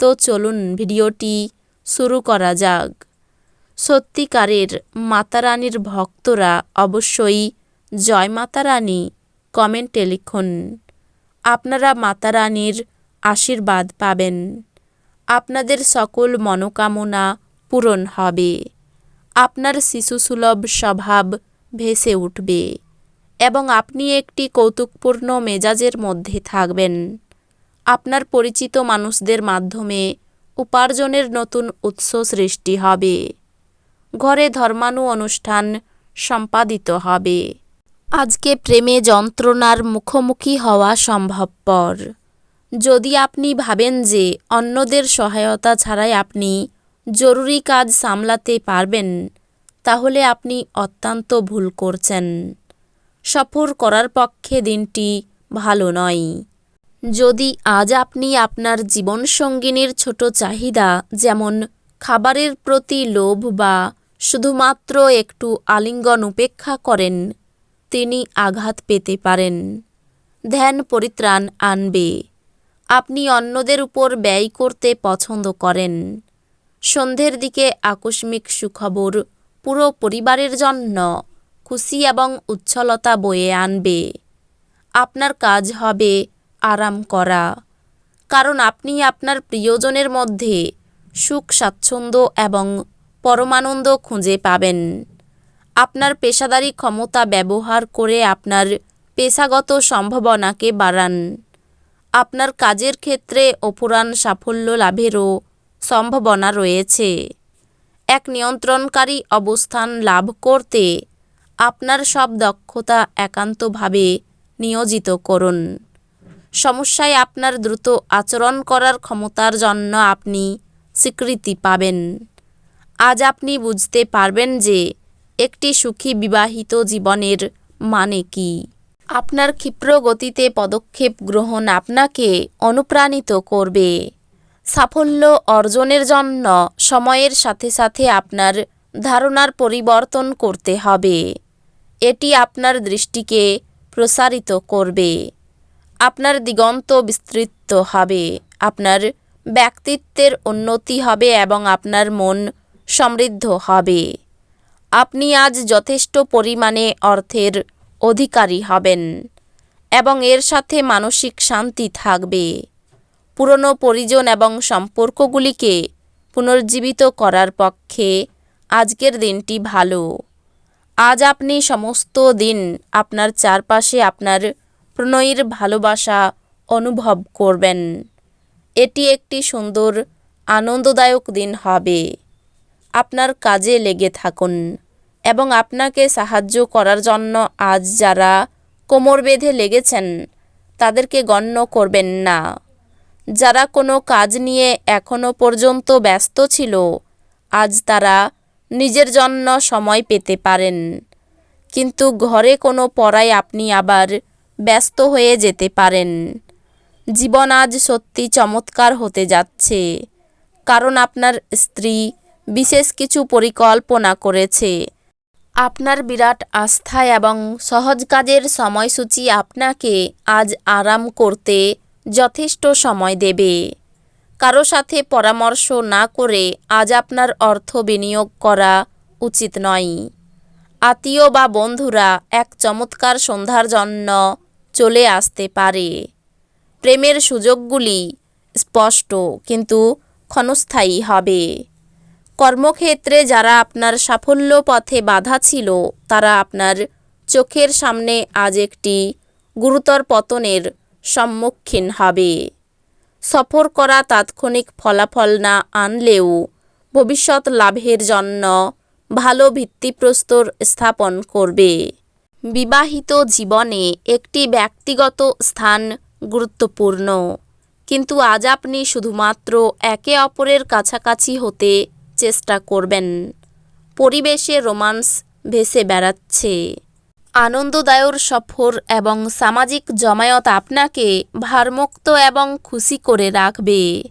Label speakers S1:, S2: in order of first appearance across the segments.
S1: তো চলুন ভিডিওটি শুরু করা যাক। সত্যিকারের মাতারানীর ভক্তরা অবশ্যই জয় মাতারানী কমেন্টে লিখুন। আপনারা মাতারানীর আশীর্বাদ পাবেন। আপনাদের সকল মনোকামনা পূরণ হবে। আপনার শিশুসুলভ স্বভাব ভেসে উঠবে এবং আপনি একটি কৌতুকপূর্ণ মেজাজের মধ্যে থাকবেন। আপনার পরিচিত মানুষদের মাধ্যমে উপার্জনের নতুন উৎস সৃষ্টি হবে। ঘরে ধর্মানু অনুষ্ঠান সম্পাদিত হবে। আজকে প্রেমে যন্ত্রণার মুখোমুখি হওয়া সম্ভবপর। যদি আপনি ভাবেন যে অন্যদের সহায়তা ছাড়াই আপনি জরুরি কাজ সামলাতে পারবেন, তাহলে আপনি অত্যন্ত ভুল করছেন। সফর করার পক্ষে দিনটি ভালো নয়। যদি আজ আপনি আপনার জীবনসঙ্গিনীর ছোট চাহিদা, যেমন খাবারের প্রতি লোভ বা শুধুমাত্র একটু আলিঙ্গন উপেক্ষা করেন, তিনি আঘাত পেতে পারেন। ধ্যান পরিত্রাণ আনবে। আপনি অন্যদের উপর ব্যয় করতে পছন্দ করেন। সন্ধ্যের দিকে আকস্মিক সুখবর পুরো পরিবারের জন্য খুশি এবং উচ্ছলতা বয়ে আনবে। আপনার কাজ হবে আরাম করা। কারণ আপনি আপনার প্রিয়জনের মধ্যে সুখ, স্বাচ্ছন্দ্য এবং পরমানন্দ খুঁজে পাবেন। আপনার পেশাদারি ক্ষমতা ব্যবহার করে আপনার পেশাগত সম্ভাবনাকে বাড়ান। আপনার কাজের ক্ষেত্রে অপুরাণ সাফল্য লাভেরও সম্ভাবনা রয়েছে। এক নিয়ন্ত্রণকারী অবস্থান লাভ করতে আপনার সব দক্ষতা একান্তভাবে নিয়োজিত করুন। সমস্যায় আপনার দ্রুত আচরণ করার ক্ষমতার জন্য আপনি স্বীকৃতি পাবেন। আজ আপনি বুঝতে পারবেন যে একটি সুখী বিবাহিত জীবনের মানে কি। আপনার ক্ষিপ্র গতিতে পদক্ষেপ গ্রহণ আপনাকে অনুপ্রাণিত করবে। সাফল্য অর্জনের জন্য সময়ের সাথে সাথে আপনার ধারণার পরিবর্তন করতে হবে। এটি আপনার দৃষ্টিকে প্রসারিত করবে। আপনার দিগন্ত বিস্তৃত হবে, আপনার ব্যক্তিত্বের উন্নতি হবে এবং আপনার মন সমৃদ্ধ হবে। আপনি আজ যথেষ্ট পরিমাণে অর্থের অধিকারী হবেন এবং এর সাথে মানসিক শান্তি থাকবে। পুরনো পরিজন এবং সম্পর্কগুলিকে পুনর্জীবিত করার পক্ষে আজকের দিনটি ভালো। আজ আপনি সমস্ত দিন আপনার চারপাশে আপনার প্রণয়ীর ভালোবাসা অনুভব করবেন। এটি একটি সুন্দর, আনন্দদায়ক দিন হবে। আপনার কাজে লেগে থাকুন এবং আপনাকে সাহায্য করার জন্য আজ যারা কোমর বেঁধে লেগেছেন, তাদেরকে গণ্য করবেন না। যারা কোনো কাজ নিয়ে এখনও পর্যন্ত ব্যস্ত ছিল, আজ তারা নিজের জন্য সময় পেতে পারেন। কিন্তু ঘরে কোনো পড়ায় আপনি আবার ব্যস্ত হয়ে যেতে পারেন। জীবন আজ সত্যি চমৎকার হতে যাচ্ছে। কারণ আপনার স্ত্রী বিশেষ কিছু পরিকল্পনা করেছে। আপনার বিরাট আস্থা এবং সহজ কাজের সময়সূচি আপনাকে আজ আরাম করতে যথেষ্ট সময় দেবে। কারও সাথে পরামর্শ না করে আজ আপনার অর্থ বিনিয়োগ করা উচিত নয়। আত্মীয় বা বন্ধুরা এক চমৎকার সন্ধ্যার জন্য চলে আসতে পারে। প্রেমের সুযোগগুলি স্পষ্ট, কিন্তু ক্ষণস্থায়ী হবে। কর্মক্ষেত্রে যারা আপনার সাফল্য পথে বাধা ছিল, তারা আপনার চোখের সামনে আজ একটি গুরুতর পতনের সম্মুখীন হবে। সফর করা তাৎক্ষণিক ফলাফল না আনলেও ভবিষ্যৎ লাভের জন্য ভালো ভিত্তিপ্রস্তর স্থাপন করবে। বিবাহিত জীবনে একটি ব্যক্তিগত স্থান গুরুত্বপূর্ণ। কিন্তু আজ আপনি শুধুমাত্র একে অপরের কাছাকাছি হতে চেষ্টা করবেন। পরিবেশে রোমান্স ভেসে বেড়াচ্ছে। আনন্দদায়র সফর এবং সামাজিক জমায়ত আপনাকে ভারমুক্ত এবং খুশি করে রাখবে।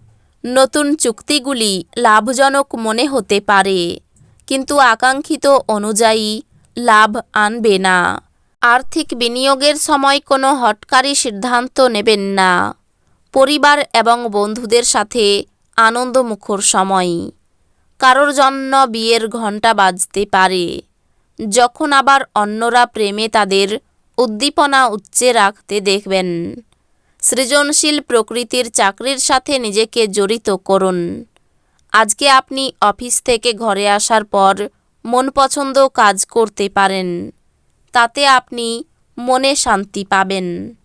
S1: নতুন চুক্তিগুলি লাভজনক মনে হতে পারে। কিন্তু আকাঙ্ক্ষিত অনুযায়ী লাভ আনবে না। আর্থিক বিনিয়োগের সময় কোনো হটকারী সিদ্ধান্ত নেবেন না। পরিবার এবং বন্ধুদের সাথে আনন্দমুখর সময়। কারোর জন্য বিয়ের ঘণ্টা বাজতে পারে। যখন আবার অন্যরা প্রেমে তাদের উদ্দীপনা উচ্চে রাখতে দেখবেন। সৃজনশীল প্রকৃতির চাকরির সাথে নিজেকে জড়িত করুন। আজকে আপনি অফিস থেকে ঘরে আসার পর মন পছন্দ কাজ করতে পারেন। তাতে আপনি মনে শান্তি পাবেন।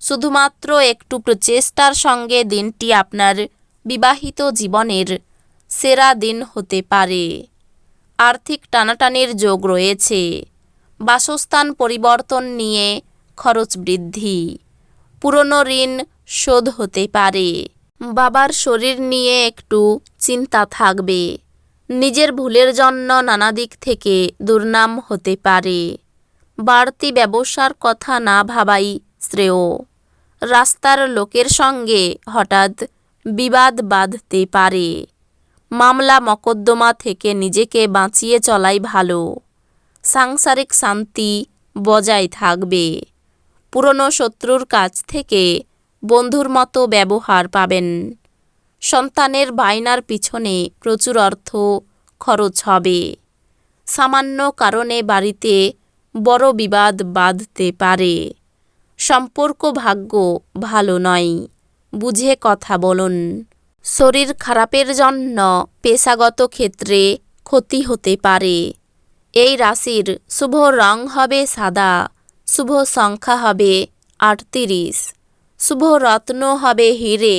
S1: শুধুমাত্র একটু প্রচেষ্টার সঙ্গে দিনটি আপনার বিবাহিত জীবনের সেরা দিন হতে পারে। আর্থিক টানাটানির যোগ রয়েছে। বাসস্থান পরিবর্তন নিয়ে খরচ বৃদ্ধি। পুরনো ঋণ শোধ হতে পারে। বাবার শরীর নিয়ে একটু চিন্তা থাকবে। নিজের ভুলের জন্য নানা দিক থেকে দুর্নাম হতে পারে। বাড়তি ব্যবসার কথা না ভাবাই শ্রেয়। রাস্তার লোকের সঙ্গে হঠাৎ বিবাদ বাঁধতে পারে। মামলা মকদ্দমা থেকে নিজেকে বাঁচিয়ে চলাই ভালো। সাংসারিক শান্তি বজায় থাকবে। পুরনো শত্রুর কাছ থেকে বন্ধুর মতো ব্যবহার পাবেন। সন্তানের বায়নার পিছনে প্রচুর অর্থ খরচ হবে। সামান্য কারণে বাড়িতে বড় বিবাদ বাঁধতে পারে। সম্পর্ক ভাগ্য ভালো নয়, বুঝে কথা বলুন। শরীর খারাপের জন্য পেশাগত ক্ষেত্রে ক্ষতি হতে পারে। এই রাশির শুভ রং হবে সাদা, শুভ সংখ্যা হবে আটত্রিশ, শুভ রত্ন হবে হিরে